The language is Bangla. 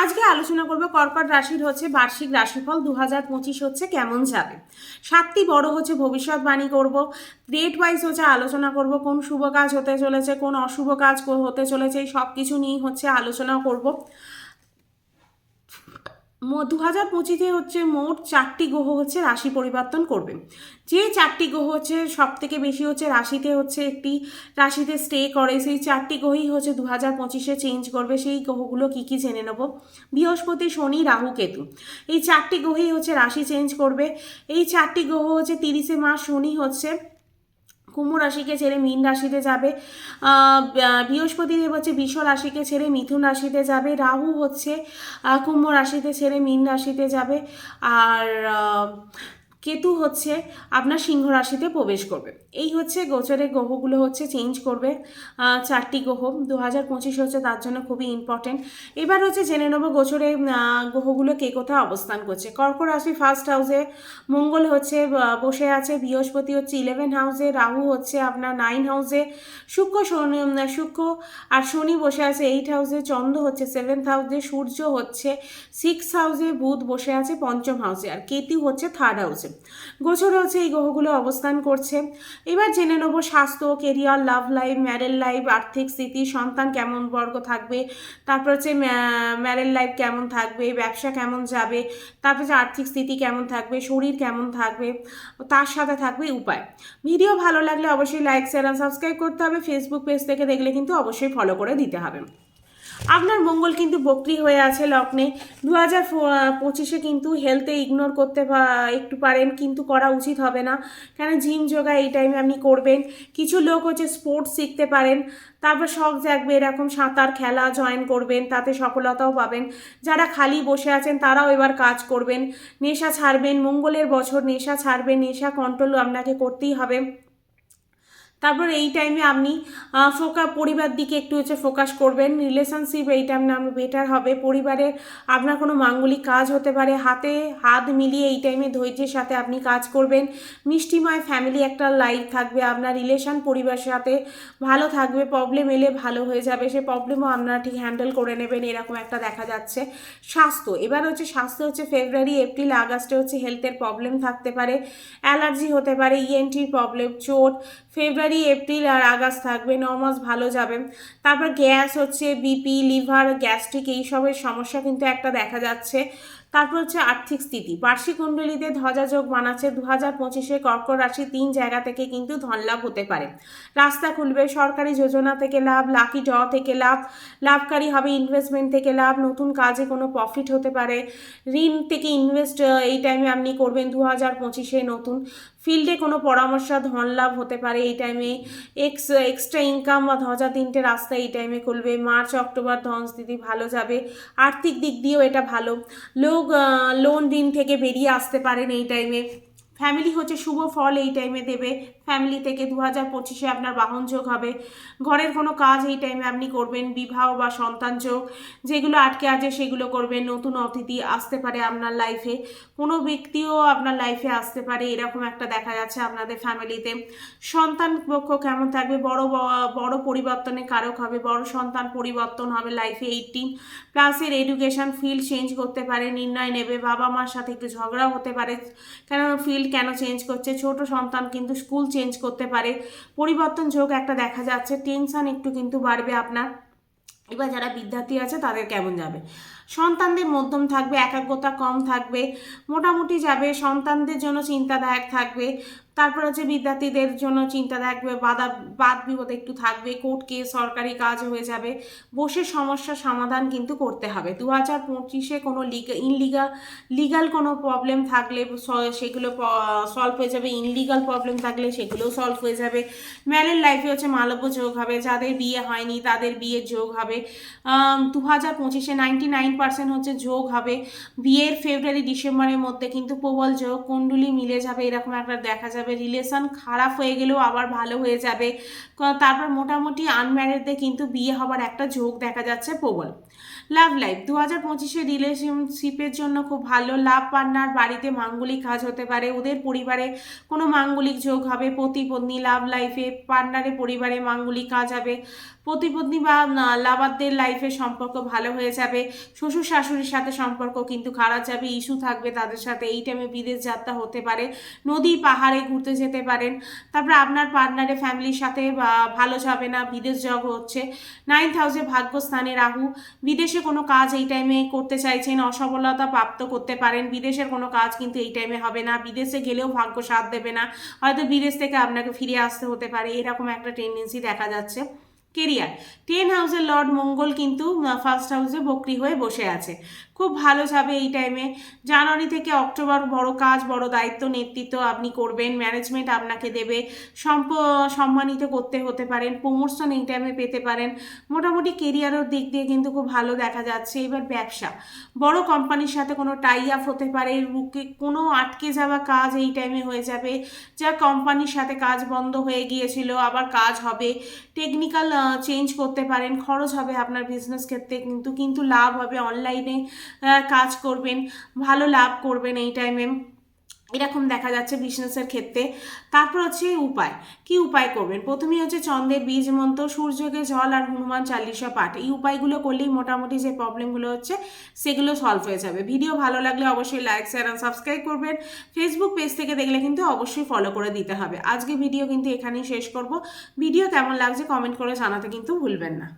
আজকে আলোচনা করব কর্কট রাশির হচ্ছে বার্ষিক রাশিফল দু হাজার পঁচিশ হচ্ছে কেমন যাবে? সাতটি বড় হচ্ছে ভবিষ্যৎবাণী করব। ডেট ওয়াইজ হচ্ছে আলোচনা করব, কোন শুভ কাজ হতে চলেছে, কোন অশুভ কাজ হতে চলেছে, এই সব কিছু নিয়েই হচ্ছে আলোচনা করব। দু হাজার পঁচিশে হচ্ছে মোট চারটি গ্রহ হচ্ছে রাশি পরিবর্তন করবে। যে চারটি গ্রহ হচ্ছে সব থেকে বেশি হচ্ছে রাশিতে হচ্ছে একটি রাশিতে স্টে করে, সেই চারটি গ্রহই হচ্ছে দু হাজার পঁচিশে চেঞ্জ করবে। সেই গ্রহগুলো কী কী জেনে নেব? বৃহস্পতি, শনি, রাহু, কেতু। এই চারটি গ্রহই হচ্ছে রাশি চেঞ্জ করবে। এই চারটি গ্রহ হচ্ছে তিরিশে মাস শনি হচ্ছে কুম্ভ রাশিকে ছেড়ে মীন রাশিতে যাবে। আহ, বৃহস্পতি দেব হচ্ছে বিশ্ব রাশিকে ছেড়ে মিথুন রাশিতে যাবে। রাহু হচ্ছে কুম্ভ রাশিতে ছেড়ে মীন রাশিতে যাবে। আর কেতু হচ্ছে আপনার সিংহ রাশিতে প্রবেশ করবে। এই হচ্ছে গোচরের গ্রহগুলো হচ্ছে চেঞ্জ করবে। চারটি গ্রহ দু হাজার পঁচিশ হচ্ছে তার জন্য খুবই ইম্পর্টেন্ট এবার হচ্ছে জেনে নেব গোচরে গ্রহগুলো কে কোথায় অবস্থান করছে। কর্ক রাশি ফার্স্ট হাউসে মঙ্গল হচ্ছে বসে আছে, বৃহস্পতি হচ্ছে ইলেভেন হাউসে রাহু হচ্ছে আপনার নাইন হাউসে শুক্র শনি শুক্র আর শনি বসে আছে এইট হাউসে চন্দ্র হচ্ছে সেভেন্থ হাউসে সূর্য হচ্ছে সিক্স হাউসে বুধ বসে আছে পঞ্চম হাউসে আর কেতু হচ্ছে থার্ড হাউসে গোচর হচ্ছে এই গ্রহগুলো অবস্থান করছে। এবার জেনে নেব স্বাস্থ্য career love life married life আর্থিক স্থিতি, সন্তান কেমন বর্গ থাকবে, তারপর হচ্ছে ম্যারেল লাইফ কেমন থাকবে, ব্যবসা কেমন যাবে, তারপর হচ্ছে আর্থিক স্থিতি কেমন থাকবে, শরীর কেমন থাকবে, তার সাথে থাকবে উপায়। ভিডিও ভালো লাগলে অবশ্যই লাইক শেয়ার সাবস্ক্রাইব করতে হবে। ফেসবুক পেজ থেকে দেখলে কিন্তু অবশ্যই ফলো করে দিতে হবে। আপনার মঙ্গল কিন্তু বক্রি হয়ে আছে লগ্নে। দু হাজার পঁচিশে কিন্তু হেলথে ইগনোর করতে একটু পারেন, কিন্তু করা উচিত হবে না। কেন জিম যোগা এই টাইমে আপনি করবেন। কিছু লোক হচ্ছে স্পোর্টস শিখতে পারেন। তারপর শখ জাগবে, এরকম সাঁতার খেলা জয়েন করবেন, তাতে সফলতাও পাবেন। যারা খালি বসে আছেন, তারাও এবার কাজ করবেন। নেশা ছাড়বেন, মঙ্গলের বছর নেশা ছাড়বেন, নেশা কন্ট্রোল আপনাকে করতেই হবে। তারপর এই টাইমে আপনি ফোকা পরিবার দিকে একটু হচ্ছে ফোকাস করবেন। রিলেশনশিপ এই টাইমে আপনি বেটার হবে। পরিবারে আপনার কোনো মাঙ্গলিক কাজ হতে পারে। হাতে হাত মিলিয়ে এই টাইমে ধৈর্যের সাথে আপনি কাজ করবেন। মিষ্টিময় ফ্যামিলি একটা লাইফ থাকবে। আপনার রিলেশন পরিবারের সাথে ভালো থাকবে। প্রবলেম এলে ভালো হয়ে যাবে। সে প্রবলেমও আপনারা ঠিক হ্যান্ডেল করে নেবেন। এরকম একটা দেখা যাচ্ছে। স্বাস্থ্য, এবার হচ্ছে স্বাস্থ্য হচ্ছে ফেব্রুয়ারি এপ্রিল আগস্টে হচ্ছে হেলথের প্রবলেম থাকতে পারে। অ্যালার্জি হতে পারে ইএনটির প্রবলেম চোট। ফেব্রুয়ারি এপ্রিল আর আগস্ট থাকবে, ন মাস ভালো যাবে। তারপর গ্যাস হচ্ছে, বিপি, লিভার, গ্যাস্ট্রিক এইসবের সমস্যা কিন্তু একটা দেখা যাচ্ছে। তারপর হচ্ছে আর্থিক স্থিতি। বার্ষিক কুণ্ডলীতে ধ্বজাযোগ বানাচ্ছে দু হাজার পঁচিশে। কর্কট রাশি তিন জায়গা থেকে কিন্তু ধনলাভ হতে পারে। রাস্তা খুলবে, সরকারি যোজনা থেকে লাভ লাকি ড থেকে লাভ, লাভকারী হবে ইনভেস্টমেন্ট থেকে লাভ, নতুন কাজে কোনো প্রফিট হতে পারে। ঋণ থেকে ইনভেস্ট এই টাইমে আপনি করবেন দু হাজার পঁচিশে নতুন। ফিল্ডে কোনো পরামর্শ, ধন লাভ হতে পারে এই টাইমে এক্স এক্সট্রা ইনকাম বা ধ্বজা তিনটে রাস্তা এই টাইমে খুলবে। মার্চ, অক্টোবর ধন স্থিতি ভালো যাবে। আর্থিক দিক দিয়েও এটা ভালো। লোক লোন ঋণ থেকে বেরিয়ে আসতে পারেন এই টাইমে ফ্যামিলি হচ্ছে শুভ ফল এই টাইমে দেবে। ফ্যামিলি থেকে দু হাজার পঁচিশে আপনার বাহন যোগ হবে। ঘরের কোনো কাজ এই টাইমে আপনি করবেন, বিবাহ বা সন্তান যোগ। যেগুলো আটকে আছে সেগুলো করবেন, নতুন অতিথি আসতে পারে আপনার লাইফে কোনো ব্যক্তিও আপনার লাইফে আসতে পারে, এরকম একটা দেখা যাচ্ছে আপনাদের ফ্যামিলিতে সন্তান পক্ষ কেমন থাকবে? বড় বড় পরিবর্তনে কারক হবে, বড় সন্তান পরিবর্তন হবে লাইফে এইটিন প্লাসের এডুকেশন ফিল্ড চেঞ্জ করতে পারে, নির্ণয় নেবে বাবা মার সাথে একটু ঝগড়া হতে পারে। কেন ফিল্ড কেন চেঞ্জ করছে? ছোট সন্তান কিন্তু স্কুল চেঞ্জ করতে পারে। পরিবর্তন যোগ একটা দেখা যাচ্ছে টেনশন একটু কিন্তু বাড়বে আপনার। এবার যারা বিদ্যার্থী আছে, তাদের কেমন যাবে? সন্তানদের মধ্যম থাকবে, একাগ্রতা কম থাকবে, মোটামুটি যাবে, সন্তানদের জন্য চিন্তাদায়ক থাকবে। তারপর হচ্ছে বিদ্যার্থীদের জন্য চিন্তা থাকবে বাধা বাদ বিপদ একটু থাকবে, কোর্ট কেস, সরকারি কাজ হয়ে যাবে। বসে সমস্যা সমাধান কিন্তু করতে হবে। দু হাজার পঁচিশে কোনো লিগা ইনলিগাল লিগাল কোনো প্রবলেম থাকলে সেগুলো সলভ হয়ে যাবে। ইনলিগাল প্রবলেম থাকলে সেগুলোও সলভ হয়ে যাবে। ম্যারের লাইফে হচ্ছে মালব্য যোগ হবে। যাদের বিয়ে হয়নি, তাদের বিয়ের যোগ হবে। দু হাজার পঁচিশে নাইনটি নাইন পার্সেন্ট হচ্ছে যোগ হবে। বিয়ের ফেব্রুয়ারি ডিসেম্বরের মধ্যে কিন্তু প্রবল যোগ। কুণ্ডুলি মিলে যাবে। এরকম একটা দেখা যাবে। রিলেশন খারাপ হয়ে গেলেও আবার ভালো হয়ে যাবে। তারপর মোটামুটি আনম্যারিডদের কিন্তু বিয়ে হবার একটা ঝোঁক দেখা যাচ্ছে প্রবল। লাভ লাইফ দু হাজার পঁচিশে রিলেশনশিপের জন্য খুব ভালো। লাভ পার্টনার বাড়িতে মাঙ্গলিক কাজ হতে পারে, ওদের পরিবারে কোনো মাঙ্গলিক যোগ হবে প্রতিপত্নী পত্নী লাভ লাইফে পার্টনারের পরিবারে মাঙ্গলিক কাজ হবে। প্রতিপত্নী বা লাভারদের লাইফের সম্পর্ক ভালো হয়ে যাবে। শ্বশুর শাশুড়ির সাথে সম্পর্ক কিন্তু খারাপ যাবে ইস্যু থাকবে তাদের সাথে। এই টাইমে বিদেশ যাত্রা হতে পারে, নদী পাহাড়ে ঘুরতে যেতে পারেন। তারপরে আপনার পার্টনারের ফ্যামিলির সাথে ভালো যাবে না, বিদেশ যোগ হচ্ছে। নাইন্থ হাউসে ভাগ্যস্থানে রাহু। বিদেশে কোনো কাজ এই টাইমে করতে চাইছেন, অসফলতা প্রাপ্ত করতে পারেন। বিদেশের কোনো কাজ কিন্তু এই টাইমে হবে না। বিদেশে গেলেও ভাগ্য সাথ দেবে না। হয়তো বিদেশ থেকে আপনাকে ফিরে আসতে হতে পারে। এরকম একটা টেন্ডেন্সি দেখা যাচ্ছে। কেরিয়ার। টেন হাউসের লর্ড মঙ্গল কিন্তু ফার্স্ট হাউসে বকরি হয়ে বসে আছে। খুব ভালো যাবে এই টাইমে জানুয়ারি থেকে অক্টোবর বড় কাজ, বড় দায়িত্ব, নেতৃত্ব আপনি করবেন ম্যানেজমেন্ট আপনাকে দেবে। সম্প, সম্মানিত করতে হতে পারেন প্রমোশন এই টাইমে পেতে পারেন। মোটামুটি কেরিয়ারের দিক দিয়ে কিন্তু খুব ভালো দেখা যাচ্ছে। এবার ব্যবসা। বড় কোম্পানির সাথে কোনো টাই আপ হতে পারে কোনো আটকে যাওয়া কাজ এই টাইমে হয়ে যাবে। যা কোম্পানির সাথে কাজ বন্ধ হয়ে গিয়েছিল, আবার কাজ হবে। টেকনিক্যাল চেঞ্জ করতে পারেন, খরচ হবে আপনার বিজনেস ক্ষেত্রে কিন্তু কিন্তু লাভ হবে অনলাইনে কাজ করবেন, ভালো লাভ করবেন এই টাইমে এরকম দেখা যাচ্ছে বিজনেসের ক্ষেত্রে। তারপর হচ্ছে উপায়। কি উপায় করবেন? প্রথমেই হচ্ছে চন্দ্রের বীজ মন্ত্র, সূর্যকে জল আর হনুমান চালিশা পাঠ। এই উপায়গুলো করলেই মোটামুটি যে প্রবলেমগুলো হচ্ছে, সেগুলো সলভ হয়ে যাবে। ভিডিও ভালো লাগলে অবশ্যই লাইক শেয়ার আর সাবস্ক্রাইব করবেন। ফেসবুক পেজ থেকে দেখলে কিন্তু অবশ্যই ফলো করে দিতে হবে। আজকে ভিডিও কিন্তু এখানেই শেষ করব। ভিডিও কেমন লাগছে কমেন্ট করে জানাতে কিন্তু ভুলবেন না।